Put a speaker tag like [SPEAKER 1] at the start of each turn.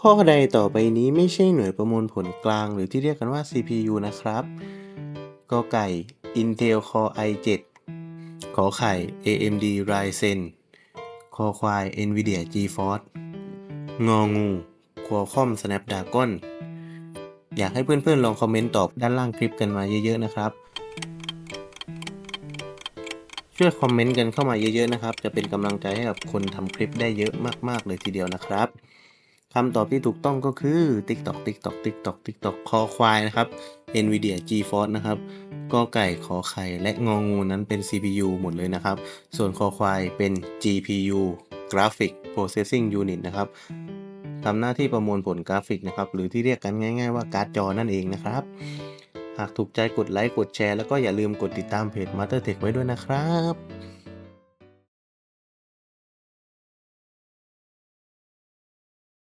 [SPEAKER 1] ข้อใดต่อไปนี้ไม่ใช่หน่วยประมวลผลกลาง หรือที่เรียกกันว่า CPU นะครับ กไก่ Intel Core i7 ขอไข่ AMD Ryzen คอควาย Nvidia GeForce งองู Qualcomm Snapdragon อยากให้เพื่อนๆ ลองคอมเมนต์ตอบด้านล่างคลิปกันมาเยอะๆ นะครับ ช่วยคอมเมนต์กันเข้ามาเยอะๆ นะครับ จะเป็นกำลังใจให้กับคนทำคลิปได้เยอะมากๆ เลยทีเดียวนะครับ คำตอบที่ถูกต้องก็คือ TikTok TikTok TikTok TikTok คอควายนะครับ Nvidia GeForce นะครับกอไก่ขอไข่และงองูนั้นเป็น CPU หมดเลยนะครับ ส่วนคอควายเป็น GPU Graphic Processing Unit นะครับทำหน้าที่ประมวลผลกราฟิกนะครับ หรือที่เรียกกันง่าย ๆ ว่าการ์ดจอนั่นเองนะครับ หากถูกใจกดไลค์กดแชร์แล้วก็อย่าลืมกดติดตามเพจ Master Tech ไว้ด้วยนะครับ